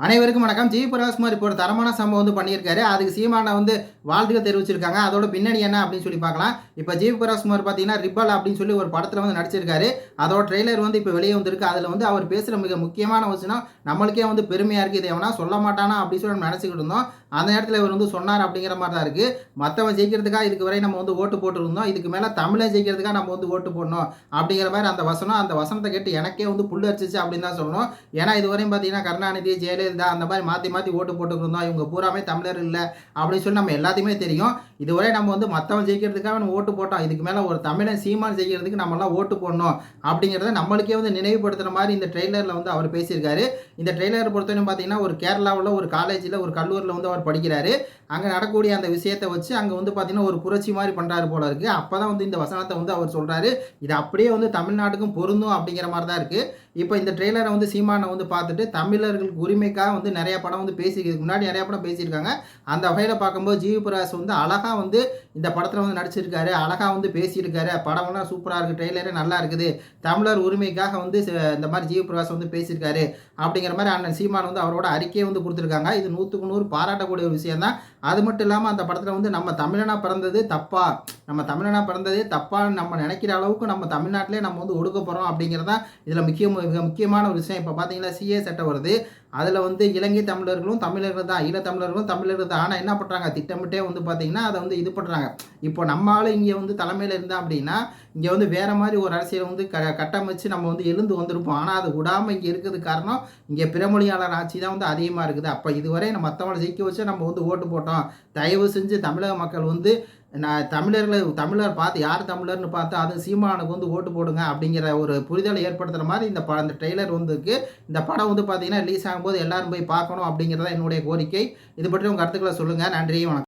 அனைவருக்கும் வணக்கம். ஜி. பிரகாஷ்குமார் இப்போ ஒரு தரமான சம்பவம் வந்து பண்ணியிருக்காரு. அதுக்கு சீமானை வந்து வாழ்த்துக்கள் தெரிவிச்சிருக்காங்க. அதோட பின்னணி என்ன அப்படின்னு சொல்லி பார்க்கலாம். இப்போ ஜி. பிரகாஷ்குமார் பார்த்தீங்கன்னா ரிப்பல் அப்படின்னு சொல்லி ஒரு படத்தில் வந்து நடிச்சிருக்காரு. அதோட ட்ரெய்லர் வந்து இப்போ வெளியே வந்திருக்கு. அதில் வந்து அவர் பேசுகிற மிக முக்கியமான விஷயம் நம்மளுக்கே வந்து பெருமையாக இருக்குது இதை எவனா சொல்ல மாட்டானா அப்படின்னு சொல்லி நம்ம நினச்சிக்கிட்டு இருந்தோம். அந்த நேரத்தில் இவர் வந்து சொன்னார் அப்படிங்கிற மாதிரி தான் இருக்குது மற்றவன் ஜெயிக்கிறதுக்காக இதுக்கு வரை நம்ம வந்து ஓட்டு போட்டுருந்தோம். இதுக்கு மேலே தமிழை ஜெயிக்கிறதுக்காக நம்ம வந்து ஓட்டு போடணும். அப்படிங்கிற மாதிரி அந்த வசனம் அந்த வசனத்தை கேட்டு எனக்கே வந்து புல் அரிச்சிச்சு அப்படின்னு தான் சொல்லணும். ஏன்னா இதுவரையும் பார்த்தீங்கன்னா கருணாநிதி ஜெயலலிதா அந்த மாதிரி மாற்றி மாற்றி ஓட்டு போட்டுருந்தோம். இவங்க பூராமே தமிழர் இல்லை அப்படின்னு சொல்லி நம்ம எல்லாத்தையுமே தெரியும். இதுவரை நம்ம வந்து மற்றவன் ஜெயிக்கிறதுக்காக நம்ம ஓட்டு போட்டோம். இதுக்கு மேலே ஒரு தமிழன் சீமான் ஜெயிக்கிறதுக்கு நம்மலாம் ஓட்டு போடணும். அப்படிங்கிறத நம்மளுக்கே வந்து நினைவுபடுத்துகிற மாதிரி இந்த ட்ரெய்லரில் வந்து அவர் பேசியிருக்காரு. இந்த ட்ரெய்லரை பொறுத்தவரைக்கும் பார்த்தீங்கன்னா ஒரு கேரளாவில் ஒரு காலேஜில் ஒரு கல்லூரியில் வந்து அவர் படிக்கிறாரு. அங்கே நடக்கக்கூடிய அந்த விஷயத்தை வச்சு அங்கே வந்து பார்த்தீங்கன்னா ஒரு புரட்சி மாதிரி பண்ணுறாரு போல இருக்குது அப்போ தான் வந்து இந்த வசனத்தை வந்து அவர் சொல்கிறாரு இது அப்படியே வந்து தமிழ்நாட்டுக்கும் பொருந்தும் அப்படிங்கிற மாதிரி தான் இருக்குது இப்போ இந்த ட்ரெய்லரை வந்து சீமானை வந்து பார்த்துட்டு தமிழர்களுக்கு உரிமைக்காக வந்து நிறைய படம் வந்து பேசிக்கிறதுக்கு முன்னாடி நிறைய படம் பேசியிருக்காங்க. அந்த வகையில் பார்க்கும்போது ஜீவி பிரகாஷ் வந்து அழகாக வந்து இந்த படத்தில் வந்து நடிச்சிருக்காரு. அழகாக வந்து பேசியிருக்காரு. படம்லாம் சூப்பராக இருக்குது ட்ரெய்லரே நல்லா இருக்குது. தமிழர் உரிமைக்காக வந்து இந்த மாதிரி ஜிவி பிரகாஷ் வந்து பேசியிருக்காரு. அப்படிங்கிற மாதிரி அண்ணன் சீமான் வந்து அவரோட அறிக்கையை வந்து கொடுத்துருக்காங்க. இது நூற்றுக்கு நூறு பாராட்டக்கூடிய ஒரு விஷயம் தான். அது மட்டும் இல்லாமல் அந்த படத்தில் வந்து நம்ம தமிழனா பிறந்தது தப்பா? நம்ம தமிழனா பிறந்ததே தப்பான்னு நம்ம நினைக்கிற அளவுக்கு நம்ம தமிழ்நாட்டிலே நம்ம வந்து ஒடுக்க போகிறோம் அப்படிங்கிறது தான் இதில் முக்கிய மிக முக்கியமான ஒரு விஷயம். இப்போ பார்த்தீங்கன்னா சிஏ சட்டம் வருது. அதில் வந்து இலங்கை தமிழர்களும் தமிழர்கள் தான் ஈழத்தமிழர்களும் தமிழர்கள் தான். ஆனால் என்ன பண்ணுறாங்க திட்டமிட்டே வந்து பார்த்தீங்கன்னா அதை வந்து இது பண்ணுறாங்க இப்போ நம்மளால் இங்கே வந்து தலைமையில் இருந்தால் அப்படின்னா இங்கே வந்து வேறு மாதிரி ஒரு அரசியலை வந்து க கட்டமைச்சு நம்ம வந்து எழுந்து வந்திருப்போம். ஆனால் அது விடாமல் இங்கே இருக்கிறதுக்கு காரணம் இங்கே பிறமொழியாளர் ஆட்சி தான் வந்து அதிகமாக இருக்குது. அப்போ இதுவரை நம்ம மற்றவங்களை ஜெயிக்க வச்சு நம்ம வந்து ஓட்டு போட்டோம். தயவு செஞ்சு தமிழக மக்கள் வந்து நான் தமிழர்களை தமிழர் பார்த்து யார் தமிழர்னு பார்த்து அது சீமானுக்கு வந்து ஓட்டு போடுங்க அப்படிங்கிற ஒரு புரிதலை ஏற்படுத்துகிற மாதிரி இந்த ப அந்த ட்ரெய்லர் வந்துருக்கு. இந்த படம் வந்து பார்த்தீங்கன்னா ரிலீஸ் ஆகும்போது எல்லாரும் போய் பார்க்கணும் அப்படிங்கிறதா என்னுடைய கோரிக்கை. இது பற்றி உங்கள் கருத்துக்களை சொல்லுங்கள் நன்றி வணக்கம்.